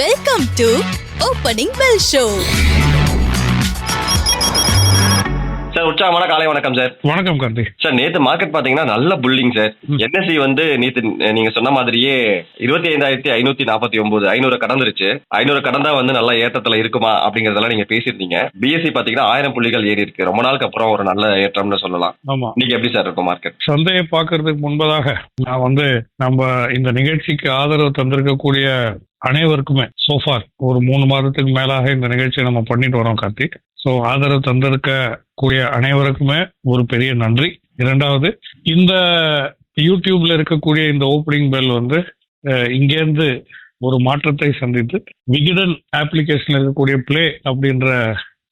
Welcome to opening bell show sir உற்சாகமான காலை வணக்கம் சார் வணக்கம் கார்த்தி சார் நேத்து மார்க்கெட் பாத்தீங்கன்னா நல்ல புல்லிங் சார் என்எஸ்சி வந்து நேத்து நீங்க சொன்ன மாதிரியே இருபத்தி ஐந்தாயிரத்தி ஐநூத்தி நாற்பத்தி ஒன்பது ஐநூறு கடந்துருச்சு ஐநூறு கடந்தா வந்து நல்ல ஏற்றத்துல இருக்குமா அப்படிங்கறதெல்லாம் நீங்க பேசியிருந்தீங்க. பிஎஸ்சி பாத்தீங்கன்னா ஆயிரம் புள்ளிகள் ஏறி இருக்கு. ரொம்ப நாளுக்கு அப்புறம் ஒரு நல்ல ஏற்றம்னு சொல்லலாம். ஆமா. இன்னைக்கு எப்படி சார் இருக்கும் மார்க்கெட் சந்தையை பார்க்கறதுக்கு முன்பதாக நான் வந்து நம்ம இந்த நிகழ்ச்சிக்கு ஆதரவு தந்திருக்கக்கூடிய அனைவருக்குமே சோஃபார் ஒரு மூணு மாதத்துக்கு மேலாக இந்த நிகழ்ச்சியை நம்ம பண்ணிட்டு வரோம் கார்த்திக். ஸோ ஆதரவு தந்திருக்க கூடிய அனைவருக்குமே ஒரு பெரிய நன்றி. இரண்டாவது இந்த யூடியூப்ல இருக்கக்கூடிய இந்த ஓப்பனிங் பெல் வந்து இங்கேருந்து ஒரு மாற்றத்தை சந்தித்து விகிடன் அப்ளிகேஷன்ல இருக்கக்கூடிய ப்ளே அப்படின்ற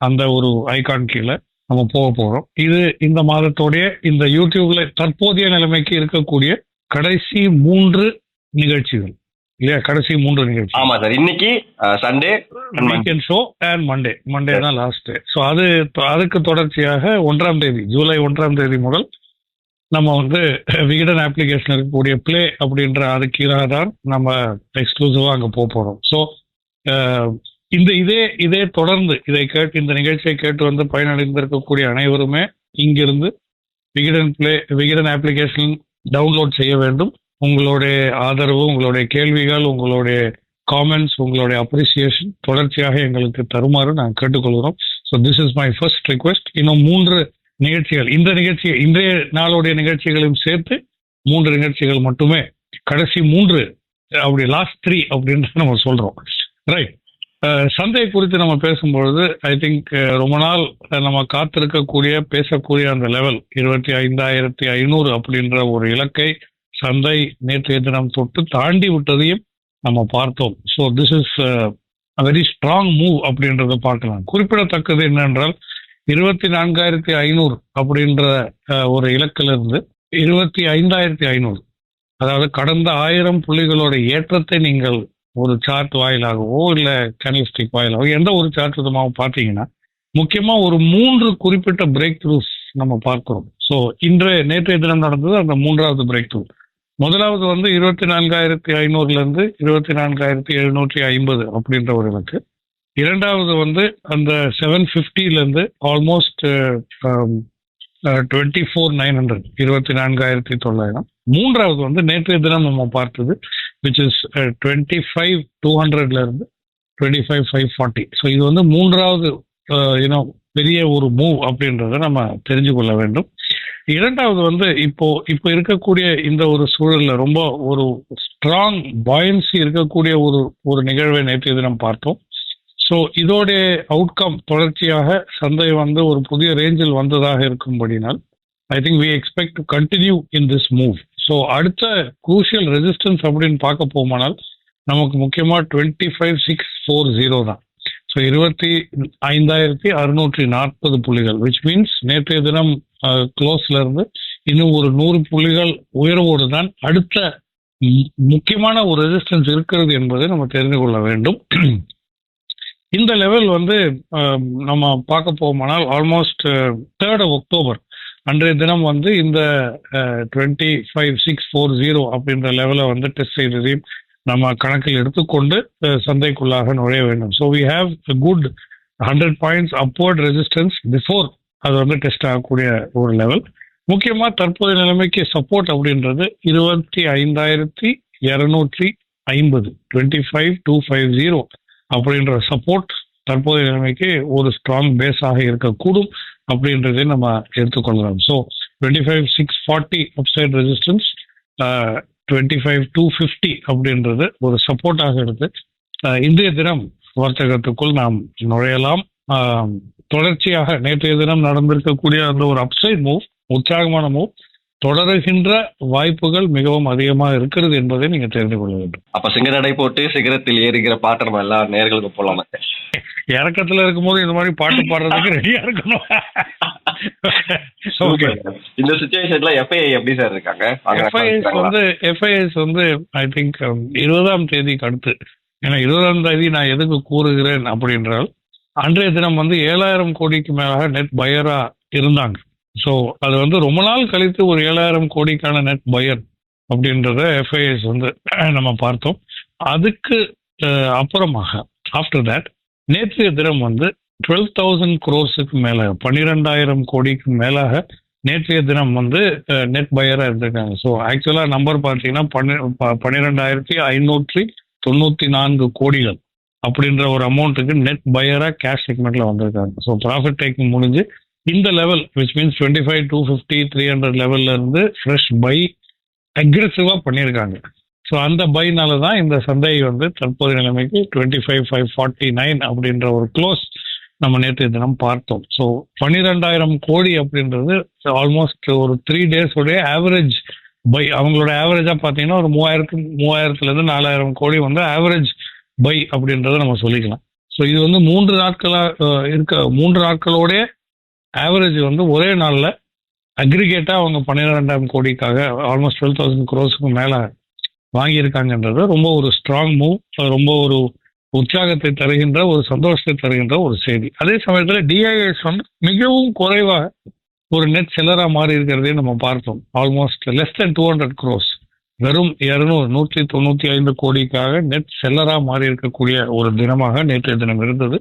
அந்த ஒரு ஐகான் கீழே நம்ம போக போறோம். இது இந்த மாதத்தோடைய இந்த யூடியூப்ல தற்போதைய நிலைமைக்கு இருக்கக்கூடிய கடைசி மூன்று நிகழ்ச்சிகள். இல்லையா? கடைசி மூன்று நிகழ்ச்சி. ஆமா சார். இன்னைக்கு Sunday weekend show and Monday Monday தான் லாஸ்ட் ஸோ அது அதுக்கு தொடர்ச்சியாக ஒன்றாம் தேதி ஜூலை ஒன்றாம் தேதி முதல் நம்ம வந்து விகடன் அப்ளிகேஷன் இருக்கக்கூடிய ப்ளே அப்படின்ற அது கீழாக தான் நம்ம எக்ஸ்க்ளூசிவா அங்கே போக போறோம். ஸோ இந்த இதே இதே தொடர்ந்து இதை கேட்டு இந்த நிகழ்ச்சியை கேட்டு வந்து பயனடைந்திருக்கக்கூடிய அனைவருமே இங்கிருந்து Vikatan play Vikatan application download செய்ய வேண்டும். உங்களுடைய ஆதரவு உங்களுடைய கேள்விகள் உங்களுடைய காமெண்ட்ஸ் உங்களுடைய அப்ரிசியேஷன் தொடர்ச்சியாக எங்களுக்கு தருமாறு நாங்கள் கேட்டுக்கொள்கிறோம். So this is my first request இன்னும் மூன்று நிகழ்ச்சிகள். இந்த நிகழ்ச்சி இன்றைய நாளுடைய நிகழ்ச்சிகளையும் சேர்த்து மூன்று நிகழ்ச்சிகள் மட்டுமே. கடைசி மூன்று அப்படி லாஸ்ட் த்ரீ அப்படின்னு நம்ம சொல்றோம். ரைட் சந்தை குறித்து நம்ம பேசும்பொழுது ஐ திங்க் ரொம்ப நாள் நம்ம காத்திருக்கக்கூடிய பேசக்கூடிய அந்த லெவல் இருபத்தி ஐந்தாயிரத்தி ஐநூறு அப்படின்ற ஒரு இலக்கை சந்தை நேற்றைய தினம் தொட்டு தாண்டி விட்டதையும் நம்ம பார்த்தோம். So this is very strong move அப்படின்றத பார்க்கலாம். குறிப்பிடத்தக்கது என்னென்றால் இருபத்தி நான்காயிரத்தி ஐநூறு அப்படின்ற ஒரு இலக்கிலிருந்து இருபத்தி ஐந்தாயிரத்தி ஐநூறு. அதாவது கடந்த ஆயிரம் புள்ளிகளோட ஏற்றத்தை நீங்கள் ஒரு சார்ட் வாயிலாகவோ இல்லை கேனலிஸ்டிக் வாயிலாகவோ எந்த ஒரு சார்ட் விதமாக பார்த்தீங்கன்னா முக்கியமாக ஒரு மூன்று குறிப்பிட்ட பிரேக் த்ரூஸ் நம்ம பார்க்கிறோம். ஸோ இன்றைய நேற்றைய தினம் நடந்தது அந்த மூன்றாவது பிரேக் த்ரூ முதலாவது வந்து இருபத்தி நான்காயிரத்தி ஐநூறுலேருந்து இருபத்தி நான்காயிரத்தி எழுநூற்றி ஐம்பது அப்படின்ற ஒரு இலக்கு. இரண்டாவது வந்து அந்த seven ஃபிஃப்டிலேருந்து almost twenty four nine hundred இருபத்தி நான்காயிரத்தி தொள்ளாயிரம். மூன்றாவது வந்து நேற்றைய தினம் நம்ம பார்த்தது which is twenty five two ஹண்ட்ரட்லேருந்து twenty five five forty so இது வந்து மூன்றாவது uh, யூனோ பெரிய ஒரு மூவ் அப்படின்றத நம்ம தெரிஞ்சு கொள்ள வேண்டும். இரண்டாவது வந்து இப்போ இப்போ இருக்கக்கூடிய இந்த ஒரு சூழல்ல ரொம்ப ஒரு ஸ்ட்ராங் பாயன்சி இருக்கக்கூடிய ஒரு ஒரு நிகழ்வை நேற்றைய தினம் பார்த்தோம். ஸோ இதோடைய அவுட்கம் தொடர்ச்சியாக சந்தை வந்து ஒரு புதிய ரேஞ்சில் வந்ததாக இருக்கும்படினால் I think we expect to continue in this move so அடுத்த குரூஷியல் ரெசிஸ்டன்ஸ் அப்படின்னு பார்க்க போமானால் நமக்கு முக்கியமாக twenty five six four zero தான். ஸோ இருபத்தி ஐந்தாயிரத்தி அறுநூற்றி நாற்பது புள்ளிகள் விச் மீன்ஸ் நேற்றைய தினம் க்ளோஸ்ல இருந்து இன்னும் ஒரு நூறு புள்ளிகள் உயர்வோடு தான் அடுத்த மு- முக்கியமான ஒரு ரெசிஸ்டன்ஸ் இருக்கிறது என்பதை நம்ம தெரிந்து கொள்ள வேண்டும். இந்த லெவல் வந்து நம்ம பார்க்க போமானால் ஆல்மோஸ்ட் தேர்ட் ஆஃப் அக்டோபர் அன்றைய தினம் வந்து இந்த twenty five six four zero அப்படின்ற லெவலை வந்து டெஸ்ட் செய்ததையும் நம்ம கணக்கில் எடுத்துக்கொண்டு சந்தைக்குள்ளாக நுழைய வேண்டும். So we have good hundred points upward resistance before அது வந்து டெஸ்ட் ஆகக்கூடிய ஒரு லெவல் முக்கியமாக தற்போதைய நிலைமைக்கு சப்போர்ட் அப்படின்றது இருபத்தி ஐந்தாயிரத்தி இரநூற்றி ஐம்பது twenty five two five zero அப்படின்ற சப்போர்ட் தற்போதைய நிலைமைக்கு ஒரு ஸ்ட்ராங் பேஸாக இருக்கக்கூடும் அப்படின்றதை நம்ம எடுத்துக்கொள்ளலாம். So twenty five six forty upside resistance twenty five two fifty அப்படின்றது ஒரு சப்போர்ட்டாக எடுத்து இந்திய இன்றைய தினம் வர்த்தகத்துக்குள் நாம் நுழையலாம். தொடர்ச்சியாக நேற்றைய தினம் நடந்திருக்கக்கூடிய அந்த ஒரு அப்சைட் மூவ் உற்சாகமான மூவ் தொடருகின்ற வாய்ப்புகள் மிகவும் அதிகமாக இருக்கிறது என்பதை நீங்க தெரிந்து கொள்ள வேண்டும். அப்ப சிங்கநடை போட்டு சிகரத்தில் ஏறுகிற பாட்டு நம்ம எல்லா நேர்களுக்கும் போலாமா இறக்கத்துல இருக்கும்போது இந்த மாதிரி பாட்டு பாடுறதுக்கு ரெடியா இருக்கணும். இந்த சுச்சுவேஷன்ல எஃப்ஐஐ எப்படி சார் இருக்காங்க? எஃப்ஐஎஸ்? வந்து எஃப்ஐஎஸ் வந்து ஐ திங்க் இருபதாம் தேதிக்கு அடுத்து. ஏன்னா இருபதாம் தேதி நான் எதுக்கு கூறுகிறேன் அப்படின்றால் அன்றைய தினம் வந்து ஏழாயிரம் கோடிக்கு மேலாக நெட் பயரா இருந்தாங்க. ஸோ அது வந்து ரொம்ப நாள் கழித்து ஒரு ஏழாயிரம் கோடிக்கான நெட் பயர் அப்படின்றத எஃப்ஐஎஸ் வந்து நம்ம பார்த்தோம். அதுக்கு அப்புறமாக ஆஃப்டர் தட் நேற்றைய தினம் வந்து டுவெல் தௌசண்ட் குரோர்ஸுக்கு மேலாக பன்னிரெண்டாயிரம் கோடிக்கு மேலாக நேற்றைய தினம் வந்து நெட் பயராக இருந்திருக்காங்க. ஸோ ஆக்சுவலாக நம்பர் பார்த்தீங்கன்னா பன்னெ ப- பன்னிரெண்டாயிரத்தி ஐநூற்றி தொண்ணூற்றி நான்கு கோடிகள். அப்படின்ற ஒரு அமௌண்ட்டுக்கு நெட் பையராக கேஷ் செக்மெண்ட்ல வந்திருக்காங்க. ஸோ ப்ராஃபிட் டேக்கிங் முடிஞ்சு இந்த level which means twenty five two fifty three hundred லெவல்ல இருந்து ஃப்ரெஷ் பை அக்ரெசிவாக பண்ணியிருக்காங்க. ஸோ அந்த பைனால தான் இந்த சந்தை வந்து தற்போதைய நிலைமைக்கு twenty five five forty nine அப்படின்ற ஒரு க்ளோஸ் நம்ம நேற்று தினம் பார்த்தோம். ஸோ பன்னிரெண்டாயிரம் கோடி அப்படின்றது ஆல்மோஸ்ட் ஒரு த்ரீ டேஸோடைய ஆவரேஜ் பை அவங்களோட ஆவரேஜாக பார்த்தீங்கன்னா ஒரு மூவாயிரத்து மூவாயிரத்துலேருந்து நாலாயிரம் கோடி வந்து ஆவரேஜ் பை அப்படின்றத நம்ம சொல்லிக்கலாம். ஸோ இது வந்து மூன்று நாட்களாக இருக்க மூன்று நாட்களோடைய ஆவரேஜ் வந்து ஒரே நாளில் அக்ரிகேட்டாக அவங்க பன்னிரெண்டாயிரம் கோடிக்காக ஆல்மோஸ்ட் டுவெல் தௌசண்ட் க்ரோஸுக்கு மேலே வாங்கியிருக்காங்கன்றது ரொம்ப ஒரு ஸ்ட்ராங் மூவ் ரொம்ப ஒரு உற்சாகத்தை தருகின்ற ஒரு சந்தோஷத்தை தருகின்ற ஒரு செய்தி. அதே சமயத்தில் டிஐஎஸ் வந்து மிகவும் குறைவாக ஒரு நெட் செல்லராக மாறி இருக்கிறதே நம்ம பார்த்தோம். Almost less than two hundred crores வெறும் இருநூறு நூற்றி தொண்ணூற்றி ஐந்து கோடிக்காக நெட் செல்லராக மாறி இருக்கக்கூடிய ஒரு தினமாக நேற்றைய தினம் இருந்தது.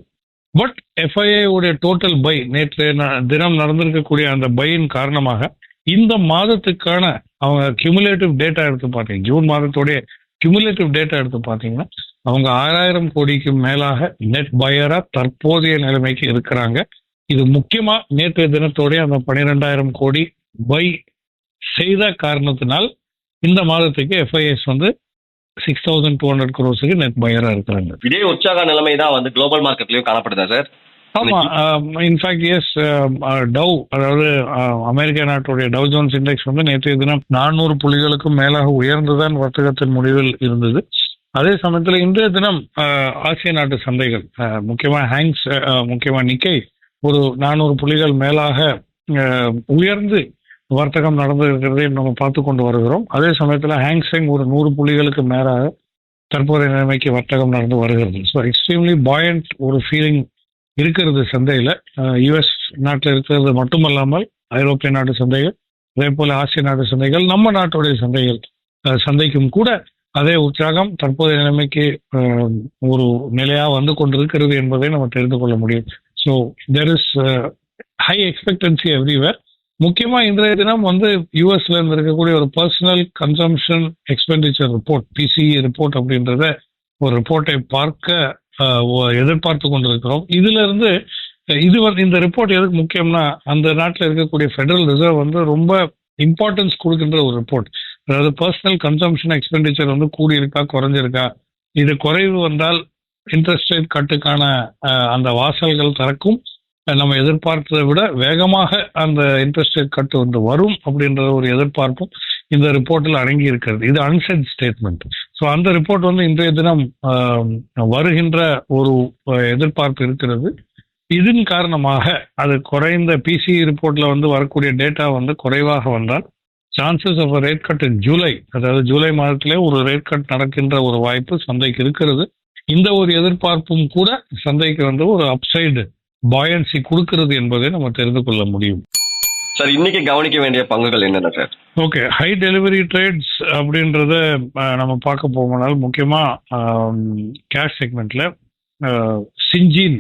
பட் எஃப்ஐஏ உடைய டோட்டல் பை நேற்றைய ந- தினம் நடந்திருக்கக்கூடிய அந்த பையின் காரணமாக இந்த மாதத்துக்கான அவங்க கியூமுலேட்டிவ் டேட்டா எடுத்து பார்த்தீங்க. ஜூன் மாதத்துடைய கியூமுலேட்டிவ் டேட்டா எடுத்து பார்த்தீங்கன்னா அவங்க ஆறாயிரம் கோடிக்கு மேலாக நெட் பையரா தற்போதைய நிலைமைக்கு இருக்கிறாங்க. இது முக்கியமா நேற்றைய தினத்தோடைய அந்த பன்னிரெண்டாயிரம் கோடி பை செய்த காரணத்தினால் இந்த மாதத்துக்கு எஃப்ஐஎஸ் வந்து சிக்ஸ் தௌசண்ட் டூ ஹண்ட்ரட் க்ரோஸுக்கு நெட் பையரா இருக்கிறாங்க. இதே உற்சாக நிலைமை தான் வந்து குளோபல் மார்க்கெட்லயும் காணப்படுதா சார் ஆமா இன்ஃபேக்ட் எஸ் டவ் அதாவது அமெரிக்க நாட்டுடைய டவ் ஜோன்ஸ் இண்டெக்ஸ் வந்து நேற்றைய தினம் நானூறு புள்ளிகளுக்கும் மேலாக உயர்ந்துதான் வர்த்தகத்தின் முடிவில் இருந்தது. அதே சமயத்தில் இன்றைய தினம் ஆசிய நாட்டு சந்தைகள் அஹ், முக்கியமா ஹேங்ஸ் அஹ், முக்கியமா நிக்கை ஒரு நானூறு புள்ளிகள் மேலாக உயர்ந்து வர்த்தகம் நடந்து இருக்கிறதையும் நம்ம பார்த்து கொண்டு வருகிறோம். அதே சமயத்தில் ஹேங்ஸெங் ஒரு நூறு புள்ளிகளுக்கு மேலாக தற்போதைய நிலைமைக்கு வர்த்தகம் நடந்து வருகிறது. ஸோ எக்ஸ்ட்ரீம்லி பாயண்ட் ஒரு ஃபீலிங் இருக்கிறது சந்தையில். யுஎஸ் நாட்டில் இருக்கிறது மட்டுமல்லாமல் ஐரோப்பிய நாட்டு சந்தைகள் அதே போல் ஆசிய நாட்டு சந்தைகள் நம்ம நாட்டுடைய சந்தைகள் சந்தைக்கும் கூட அதே உற்சாகம் தற்போதைய நிலைமைக்கு ஒரு நிலையாக வந்து கொண்டிருக்கிறது என்பதை நம்ம தெரிந்து கொள்ள முடியும். So there is high expectancy everywhere முக்கியமா இன்றைய தினம் வந்து யூஎஸ்ல இருந்து இருக்கக்கூடிய ஒரு personal consumption expenditure report PCE report அப்படின்றத ஒரு ரிப்போர்ட்டை பார்க்க எதிர்பார்த்து கொண்டிருக்கிறோம். இதுல இருந்து இது வந்து இந்த ரிப்போர்ட் எதுக்கு முக்கியம்னா அந்த நாட்டில் இருக்கக்கூடிய ஃபெடரல் ரிசர்வ் வந்து ரொம்ப இம்பார்ட்டன்ஸ் கொடுக்கின்ற ஒரு ரிப்போர்ட் அதாவது பர்சனல் கன்சம்ஷன் எக்ஸ்பெண்டிச்சர் வந்து கூடியிருக்கா குறைஞ்சிருக்கா? இது குறைவு வந்தால் இன்ட்ரெஸ்ட் ரேட் கட்டுக்கான அந்த வாசல்கள் திறக்கும். நம்ம எதிர்பார்த்ததை விட வேகமாக அந்த இன்ட்ரெஸ்ட் ரேட் கட்டு வந்து வரும் அப்படின்ற ஒரு எதிர்பார்ப்பும் இந்த ரிப்போர்ட்டில் அடங்கி இருக்கிறது இது அன்செட் ஸ்டேட்மெண்ட் ஸோ அந்த ரிப்போர்ட் வந்து இன்றைய தினம் வருகின்ற ஒரு எதிர்பார்ப்பு இருக்கிறது. இதன் காரணமாக அது குறைந்த பிசி ரிப்போர்ட்ல வந்து வரக்கூடிய டேட்டா வந்து குறைவாக வந்தால் chances of rate cut in July அதாவது ஜூலை மாதத்திலே ஒரு ரேட் கட் நடக்கின்ற ஒரு வாய்ப்பு சந்தைக்கு இருக்கிறது. இந்த ஒரு எதிர்பார்ப்பும் கூட சந்தைக்கு வந்து ஒரு அப்சைடு பாயன்சி கொடுக்கிறது என்பதை நம்ம தெரிந்து கொள்ள முடியும். சார் இன்னைக்கு கவனிக்க வேண்டிய பங்குகள் என்னென்ன sir? Okay high delivery trades அப்படின்றத நம்ம பார்க்க போகணும்னால் முக்கியமாக கேஷ் செக்மெண்ட்ல சிஞ்சின்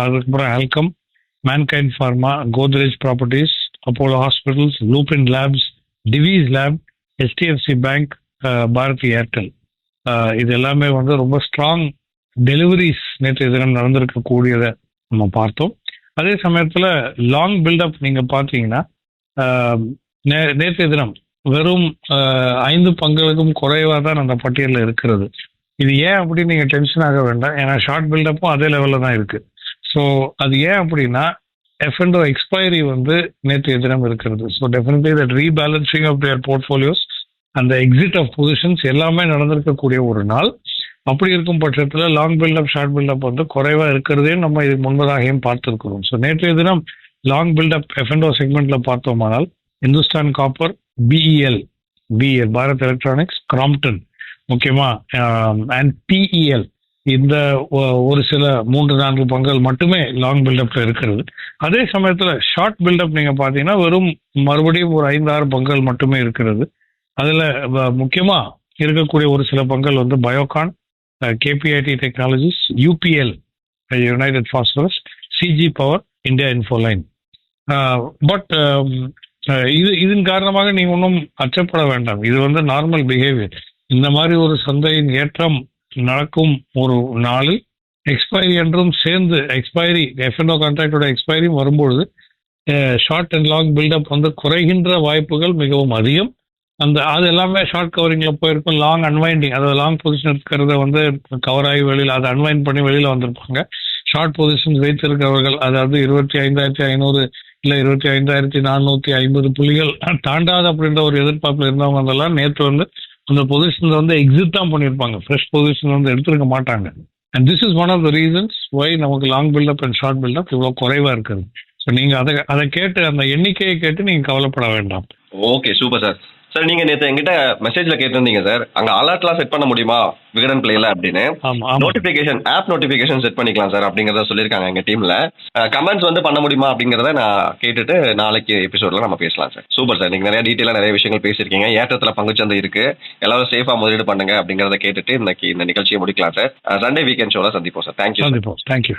அதுக்கப்புறம் Alkem Mankind Pharma Godrej Properties Apollo Hospitals Lupin Labs Divi's Lab HDFC Bank Bharti Airtel இது எல்லாமே வந்து ரொம்ப ஸ்ட்ராங் டெலிவரிஸ் நேற்றைய தினம் நடந்திருக்கக்கூடியதை நம்ம பார்த்தோம். அதே சமயத்தில் லாங் பில்டப் நீங்கள் பார்த்தீங்கன்னா நே- நேற்றைய தினம் வெறும் ஐந்து பங்குகளுக்கும் குறைவாக தான் அந்த பட்டியலில் இருக்கிறது. இது ஏன் அப்படின்னு நீங்கள் டென்ஷன் ஆக வேண்டாம். ஏன்னா ஷார்ட் பில்டப்பும் அதே லெவலில் தான் இருக்கு. ஸோ அது ஏன் அப்படின்னா எஃப்என்டோ எக்ஸ்பைரி வந்து நேற்று தினம் இருக்கிறது. So definitely that rebalancing of their portfolios அந்த எக்ஸிட் ஆஃப் பொசிஷன்ஸ் எல்லாமே நடந்திருக்கக்கூடிய ஒரு நாள். அப்படி இருக்கும் பட்சத்தில் லாங் பில்டப் ஷார்ட் பில்டப் வந்து குறைவாக இருக்கிறதே நம்ம இதுக்கு முன்பதாகவும் பார்த்துருக்கிறோம். ஸோ நேற்றைய தினம் லாங் பில்டப் எஃப்என்டோ செக்மெண்ட்டில் பார்த்தோமானால் Hindustan Copper BEL BEL Bharat Electronics Crompton முக்கியமாக அண்ட் பிஇஎல் இந்த ஒரு சில மூன்று நான்கு பங்குகள் மட்டுமே லாங் பில்டப்ல இருக்கிறது. அதே சமயத்தில் ஷார்ட் பில்டப் நீங்கள் பார்த்தீங்கன்னா வெறும் மறுபடியும் ஒரு ஐந்து ஆறு பங்குகள் மட்டுமே இருக்கிறது. அதில் முக்கியமாக இருக்கக்கூடிய ஒரு சில பங்குகள் வந்து Biocon KPIT Technologies UPL United Phosphorus CG Power India Infoline but இது இதன் காரணமாக நீங்க ஒன்றும் அச்சப்பட வேண்டாம். இது வந்து நார்மல் பிஹேவியர் இந்த மாதிரி ஒரு சந்தையின் ஏற்றம் நடக்கும் ஒரு நாளில் எக்ஸ்பைரி என்றும் சேர்ந்து எக்ஸ்பைரி எஃப்என்ஓ கான்ட்ராக்டோட எக்ஸ்பைரியும் வரும்பொழுது ஷார்ட் அண்ட் லாங் பில்டப் வந்து குறைகின்ற வாய்ப்புகள் மிகவும் அதிகம். அந்த அது எல்லாமே ஷார்ட் கவரிங்ல போயிருக்கும். லாங் அன்வைண்டிங் அதாவது லாங் பொசிஷன் இருக்கிறத வந்து கவர் ஆகி வெளியில் அதை அன்வைண்ட் பண்ணி வெளியில வந்திருப்பாங்க. ஷார்ட் பொசிஷன் வைத்திருக்கிறவர்கள் அதாவது இருபத்தி ஐந்தாயிரத்தி ஐநூறு இல்ல இருபத்தி ஐந்தாயிரத்தி நானூத்தி ஐம்பது புள்ளிகள் தாண்டாது அப்படின்ற ஒரு எதிர்பார்ப்புல இருந்தவங்க அதெல்லாம் நேற்று வந்து அந்த பொசிஷன்ல வந்து எக்ஸிட் தான் பண்ணியிருப்பாங்க. ஃப்ரெஷ் பொசிஷன் வந்து எடுத்திருக்க மாட்டாங்க. And this is one of the reasons why நமக்கு long buildup and short buildup இவ்வளோ குறைவா இருக்குது. ஸோ நீங்க அதை அதை கேட்டு அந்த எண்ணிக்கையை கேட்டு நீங்க கவலைப்பட வேண்டாம். ஓகே சூப்பர் சார் சார் நீங்க நேத்து என்கிட்ட மெசேஜ்ல கேட்டிருந்தீங்க சார் அங்க அலர்ட்லாம் செட் பண்ண முடியுமா? விகடன் பிளேல அப்படின்னு. நோட்டிபிகேஷன் ஆப் நோட்டிபிகேஷன் செட் பண்ணிக்கலாம் சார் அப்படிங்கறத சொல்லியிருக்காங்க எங்க டீம்ல கமெண்ட்ஸ் வந்து பண்ண முடியுமா அப்படிங்கறத நான் கேட்டுட்டு நாளைக்கு எபிசோட்ல நம்ம பேசலாம் சார் சூப்பர் சார் நீங்க நிறைய டீட்டெயிலா நிறைய விஷயங்கள் பேசியிருக்கீங்க. ஏற்றத்துல பங்குச்சந்தை இருக்கு. எல்லாரும் சேஃபா முதலீடு பண்ணுங்க அப்படிங்கறத கேட்டுட்டு இன்னைக்கு இந்த நிகழ்ச்சியை முடிக்கலாம் சார் சண்டே வீக்கெண்ட் ஷோல சந்திப்போம் சார் தேங்க்யூ தேங்க்யூ